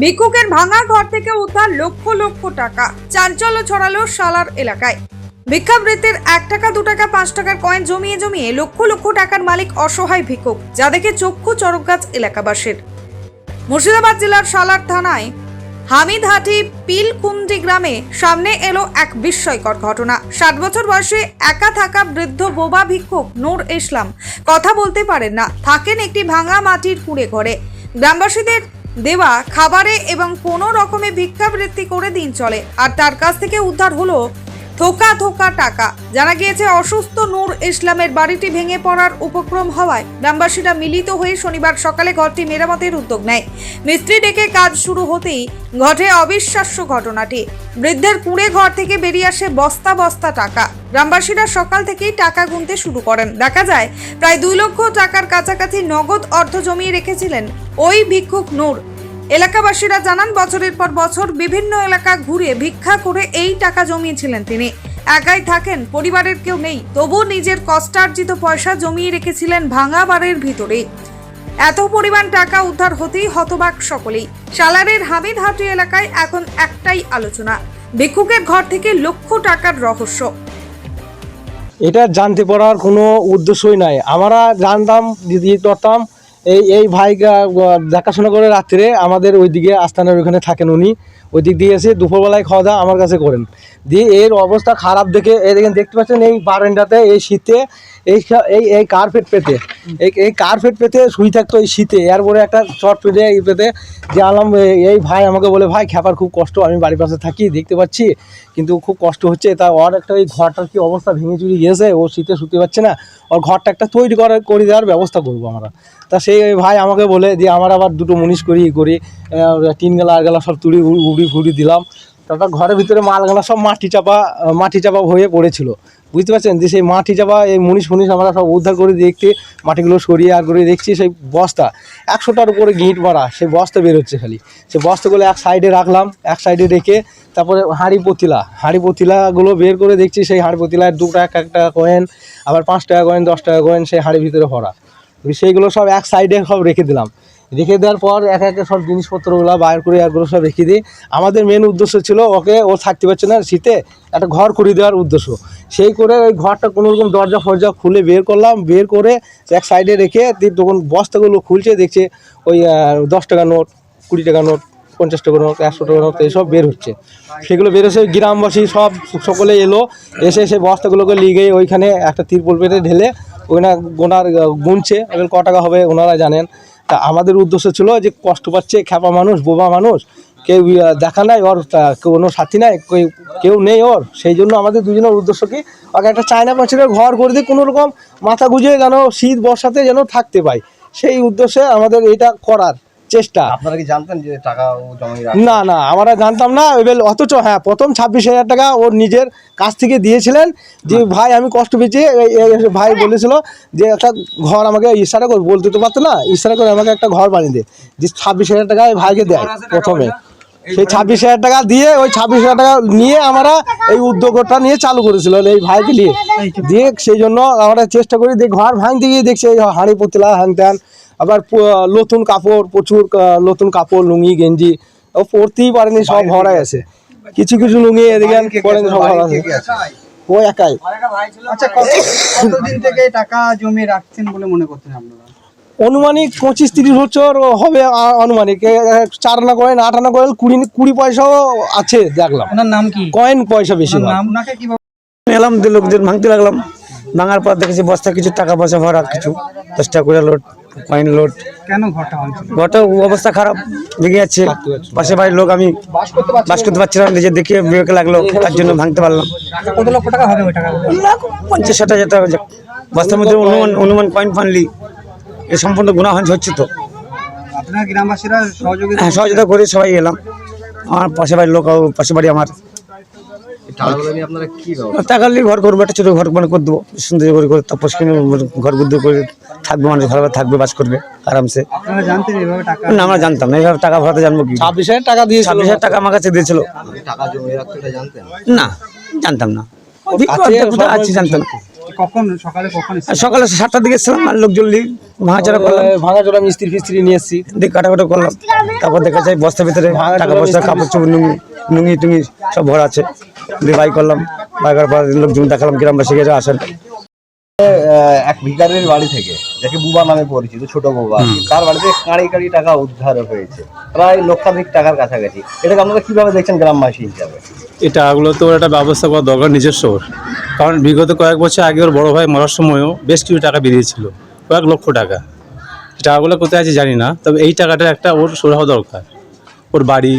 ভিক্ষুকের ভাঙা ঘর থেকে উদ্ধার লক্ষ লক্ষ টাকা। চাঞ্চল্য ছড়ালো সালার এলাকায়। ভিক্ষাবৃত্তির এক টাকা, দু টাকা, পাঁচ টাকার কয়েন জমিয়ে জমিয়ে লক্ষ লক্ষ টাকার মালিক অসহায় ভিক্ষুক, যা দেখে চক্ষু চরকগাছ এলাকাবাসীর। মুর্শিদাবাদ জেলার সালার থানায় হামিদহাটি পিলকুন্দি গ্রামে সামনে এলো এক বিস্ময়কর ঘটনা। ষাট বছর বয়সে একা থাকা বৃদ্ধ বোবা ভিক্ষুক নূর ইসলাম কথা বলতে পারেন না। থাকেন একটি ভাঙা মাটির কুড়ে ঘরে। গ্রামবাসীদের দেওয়া খাবারে এবং কোনো রকমে ভিক্ষাবৃত্তি করে দিন চলে। আর তার কাছ থেকে উদ্ধার হলো থোকা থোকা টাকা। জানা গিয়েছে, অসুস্থ নূর ইসলামের বাড়িটি ভেঙে পড়ার উপক্রম হওয়ায় গ্রামবাসীরা মিলিত হয়ে শনিবার সকালে ঘরটি মেরামতের উদ্যোগ নেয়। মিস্ত্রি ডেকে কাজ শুরু হতেই ঘটে অবিশ্বাস্য ঘটনাটি। বৃদ্ধের কুঁড়ে ঘর থেকে বেরিয়ে আসে বস্তা বস্তা টাকা। গ্রামবাসীরা সকাল থেকেই টাকা গুনতে শুরু করেন। দেখা যায়, প্রায় দুই লক্ষ টাকার কাছাকাছি নগদ অর্থ জমিয়ে রেখেছিলেন ওই ভিক্ষুক নূর। এলাকাবাসীরা জানান, বছরের পর বছর বিভিন্ন এলাকা ঘুরে ভিক্ষা করে এই টাকা জমিয়েছিলেন তিনি। একাই থাকেন, পরিবারের কেউ নেই। তবু নিজের কষ্টার্জিত পয়সা জমিয়ে রেখেছিলেন ভাঙা বাড়ির ভিতরে এত পরিমাণ টাকা উদ্ধার হতেই হতবাক সকলেই। সালারের হামিদহাটি এলাকায় এখন একটাই আলোচনা, ভিক্ষুকের ঘর থেকে লক্ষ টাকার রহস্য। এটা জানতে পারার কোনো উদ্দেশ্যই নাই। আমরা জানতাম, দিদি করতাম এই এই ভাই গা- গা- দেখাশোনা করে রাত্রে আমাদের ওইদিকে আস্থানের ওইখানে থাকেন উনি। ওই দিক দিয়ে এসে দুপুরবেলায় খাওয়া দাওয়া আমার কাছে করেন। দিয়ে এর অবস্থা খারাপ দেখে এই দেখেন, দেখতে পাচ্ছেন এই বারান্দাতে, এই শীতে, এই এই এই কার্পেট পেতে, এই এই কার্পেট পেতে শুই থাকতো এই শীতে। এরপরে একটা চট পেতে, এই পেতে, যে আলাম, এ- এই ভাই আমাকে বলে, ভাই, খেপার খুব কষ্ট, আমি বাড়ির পাশে থাকি, দেখতে পাচ্ছি, কিন্তু খুব কষ্ট হচ্ছে। তা ওর একটা ওই ঘরটার কি অবস্থা ভেঙে চুরি গিয়েছে, ও শীতে শুতে পারছে না। ওর ঘরটা একটা তৈরি করে করে দেওয়ার ব্যবস্থা করব আমরা। তা সেই ভাই আমাকে বলে, যে আমার আবার দুটো মুনিশ করি করি টিন গেলা আর গেলা সব তুড়ি উড়ি- উড়ি ফুড়ি দিলাম। তারপর ঘরের ভিতরে মালগুলা সব মাটি চাপা মাটি চাপা হয়ে পড়েছিল। বুঝতে পারছেন? যে সেই মাটি চাপা, এই মুনিশ ফুনিশ আমরা সব উদ্ধার করে দেখতে, মাটিগুলো সরিয়ে আর করে দেখছি সেই বস্তা। একশোটার উপরে গিঁট মারা সেই বস্তা বেরোচ্ছে খালি। সেই বস্তাগুলো এক সাইডে রাখলাম, এক সাইডে রেখে তারপরে হাঁড়ি পতিলা, হাঁড়ি পতিলাগুলো বের করে দেখছি, সেই হাঁড়ি পতিলায় দু টাকা, এক টাকা কয়েন আবার পাঁচ টাকা কয়েন দশ টাকা কয়েন সেই হাঁড়ির ভিতরে ভরা। সেইগুলো সব এক সাইডে সব রেখে দিলাম। রেখে দেওয়ার পর এক একে সব জিনিসপত্রগুলো বাইর করে একগুলো সব রেখে দিই। আমাদের মেন উদ্দেশ্য ছিল ওকে ও থাকতে পারছে না, শীতে একটা ঘর করে দেওয়ার উদ্দেশ্য। সেই করে ওই ঘরটা কোনো রকম দরজা ফরজা খুলে বের করলাম, বের করে এক সাইডে রেখে তখন বস্তাগুলো খুলছে, দেখছে ওই দশ টাকা নোট, কুড়ি টাকা নোট, পঞ্চাশ টাকা নোট, একশো টাকা নোট, এইসব বের হচ্ছে। সেগুলো বের হচ্ছে গ্রামবাসী সব সকলে এলো, এসে সেই বস্তাগুলোকে লিগে ওইখানে একটা তিরপল পেটে ঢেলে ওখানে গোনার গুনছে। এবার ক টাকা হবে? ওনারা জানেন। তা আমাদের উদ্দেশ্য ছিল যে কষ্ট পাচ্ছে, খ্যাপা মানুষ, বোবা মানুষ, কেউ দেখা নাই, ওর কোনো সাথী নাই, কেউ নেই ওর। সেই জন্য আমাদের দুজনের উদ্দেশ্য কি, ওকে একটা চায়না পাঁচিলের ঘর করে দিয়ে কোনো রকম মাথা গুজে যেন শীত বর্ষাতে যেন থাকতে পায়। সেই উদ্দেশ্যে আমাদের এটা করার। চেষ্টা। আপনারা কি জানতেন যে টাকা ও না না আমরা জানতাম না। এবার অথচ হ্যাঁ প্রথম ছাব্বিশ হাজার টাকা ওর নিজের কাছ থেকে দিয়েছিলেন। যে ভাই আমি কষ্ট পেয়েছি। ভাই বলেছিল যে একটা ঘর আমাকে ইশারা করে। বলতে তো পারতো না ইশারা করে আমাকে একটা ঘর বানিয়ে দে। যে ছাব্বিশ হাজার টাকা ভাইকে দেয় প্রথমে। সেই ছাব্বিশ হাজার টাকা দিয়ে ওই ছাব্বিশ হাজার টাকা নিয়ে আমরা এই উদ্যোগটা নিয়ে চালু করেছিল এই ভাইকে নিয়ে। দিয়ে সেই জন্য আমরা চেষ্টা করি যে ঘর ভাঙতে গিয়ে দেখছি এই হাঁড়ি পুতলা হ্যান ত্যান আবার নতুন কাপড় প্রচুর নতুন কাপড় লুঙ্গি গেঞ্জি ও পরতেই পারেনি সব ভরা আছে। কিছু কিছু লুঙ্গি এদিকে পরেন সব ভরা আছে? ও একাই। আচ্ছা কতদিন থেকে টাকা জমিয়ে রাখছেন বলে মনে করছেন আপনারা? অনুমানিক পঁচিশ তিরিশ বছর হবে আনুমানিক। চার আনা কয়েন আট আনা কয়েন কুড়ি কুড়ি পয়সাও আছে দেখলাম। নাম কি? কয়েন পয়সা বেশি এলাম দিয়ে লোকদের ভাঙতে লাগলাম। ভাঙার পর দেখেছি বস্তা কিছু টাকা পয়সা ভরা কিছু দশ টাকা করে লোড কয়েন লোড। কেন ঘরটা অবস্থা খারাপ দেখে যাচ্ছে। পাশে বাড়ির লোক আমি বাস করতে পারছিলাম নিজে দেখে বিবেকে লাগল তার জন্য ভাঙতে পারলাম। কত লক্ষ টাকা হবে ওই টাকা পঞ্চাশ ষাট হাজার টাকা বস্তার মধ্যে অনুমান অনুমান কয়েন ফানলি। এ সম্পূর্ণ গুণা হচ্ছে তো। আপনার গ্রামবাসীরা সহযোগিতা হ্যাঁ সহযোগিতা করে সবাই এলাম। আমার পাশে বাড়ির লোক পাশে বাড়ি আমার। ঘর করব একটা ছোটো ঘর মানে করে দেবো সুন্দর করে করে তারপর সেখানে ঘর বুদ্ধি করে থাকবে মানুষ ভালোভাবে থাকবে বাস করবে আরামসে। আপনারা জানতেন এইভাবে টাকা না আমরা জানতাম না এইভাবে টাকা ভরাতে জানব কি? ছাব্বিশ হাজার টাকা দিয়েছিল। ছাব্বিশ হাজার টাকা আমার কাছে দিয়েছিল। আপনি টাকা জমিয়ে রাখতে এটা জানতেন? না জানতাম না। আছে, আছে জানতাম। না। কখন সকালে কখন সাতটার দিকে এসেছিলাম আর লোকজন নিয়ে ভাঙাচড়া করলাম। ভাঙা চোরা মিস্ত্রি ফিস্ত্রি নিয়ে এসছি। দিয়ে কাটাকাটা করলাম। তারপর দেখা যায় বস্তার ভিতরে টাকা পয়সা কাপড় চোপড় নুঙ্গি নুঙ্গি টুঙ্গি সব ভরা আছে। দিয়ে বাই করলাম। বাই করার পর লোকজন দেখালাম গ্রামবাসী গেছে আসেন। এক ভিকারের বাড়ি থেকে যাকে বুবা নামে পরিচিত ছোট বুবা। তার বাড়িতে কাঁড়ি কাঁড়ি টাকা উদ্ধার হয়েছে। প্রায় লক্ষাধিক টাকার কাছাকাছি। এটাকে আপনারা কীভাবে দেখছেন গ্রামবাসী হিসাবে? এই টাকাগুলো তো একটা ব্যবস্থা করা দরকার নিজস্ব। কারণ বিগত কয়েক বছর আগে ওর বড় ভাই মরার সময়ও বেশ কিছু টাকা বেরিয়েছিল কয়েক লক্ষ টাকা। টাকাগুলো কোথায় আছে জানি না তবে এই টাকাটা একটা ওর সুরাহ দরকার। ওর বাড়ি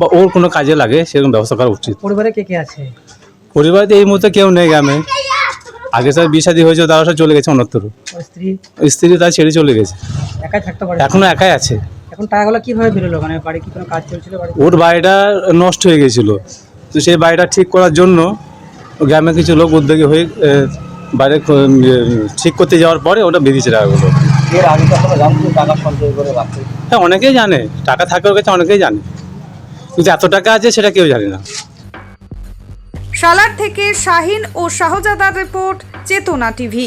বা ওর কোনো কাজে লাগে সেরকম ব্যবস্থা করা উচিত। পরিবারে কে কে আছে? পরিবারে এই মুহূর্তে কেউ নেই গ্রামে। আগে স্যার বিয়ে শাদী হয়েছে তারা সব চলে গেছে অন্যত্র। স্ত্রী? স্ত্রী তার ছেড়ে চলে গেছে। একাই থাকতে পারে? এখনও একাই আছে। এখন টাকাগুলো কীভাবে বেরোলো? মানে বাড়ি কি কোনো কাজ চলছিল ওর বাড়িটা নষ্ট হয়ে গেছিল। তো সেই বাড়িটা ঠিক করার জন্য গ্রামে কিছু লোক উদ্যোগী হয়ে বাইরে ইয়ে, ঠিক করতে যাওয়ার পরে ওটা বেরিয়েছে টাকাগুলো। হ্যাঁ অনেকেই জানে। টাকা থাকে ওর কাছে অনেকেই জানে। কিন্তু এত টাকা আছে সেটা কেউ জানে না। সালার থেকে শাহিন ও শাহজাদার রিপোর্ট, চেতনা টিভি।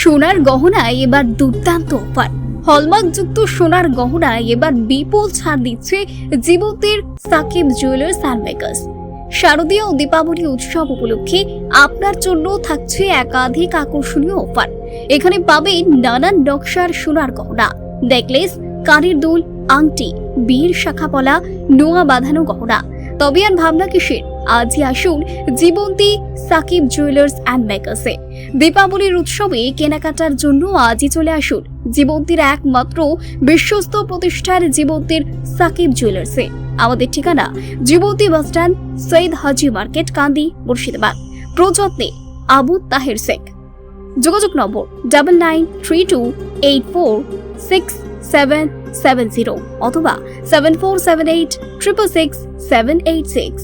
সোনার গহনায় এবার দুর্দান্ত অফার। হলমার্কযুক্ত সোনার গহনায় এবার বিপুল ছাড় দিচ্ছে জীবন্তের সাকিব জুয়েলার্স অ্যান্ড মেকার্স শারদীয় দীপাবলি উৎসব উপলক্ষে আপনার জন্য থাকছে একাধিক আকর্ষণীয় অফার। এখানে পাবেন নানান নকশার সোনার গহনা, নেকলেস, কানের দুল, আংটি বীর শাখা শাখাপলা নোয়া বাঁধানো গহনা। তবে আর ভাবনা কিসের? আজই আসুন জীবন্তী সাকিব জুয়েলার্স অ্যান্ড মেকার্সে। দীপাবলির উৎসবে কেনাকাটার জন্য আজই চলে আসুন জীবন্তীর একমাত্র বিশ্বস্ত প্রতিষ্ঠার জীবন্তীর সাকিব জুয়েলার্সে। আমাদের ঠিকানা Jibanti bus stand Syed Haji market, Kandi, Murshidabad. প্রযত্নে Abu Taher Sheikh. যোগাযোগ নম্বর double nine three two eight four six seven seven zero অথবা seven four seven eight triple six seven eight six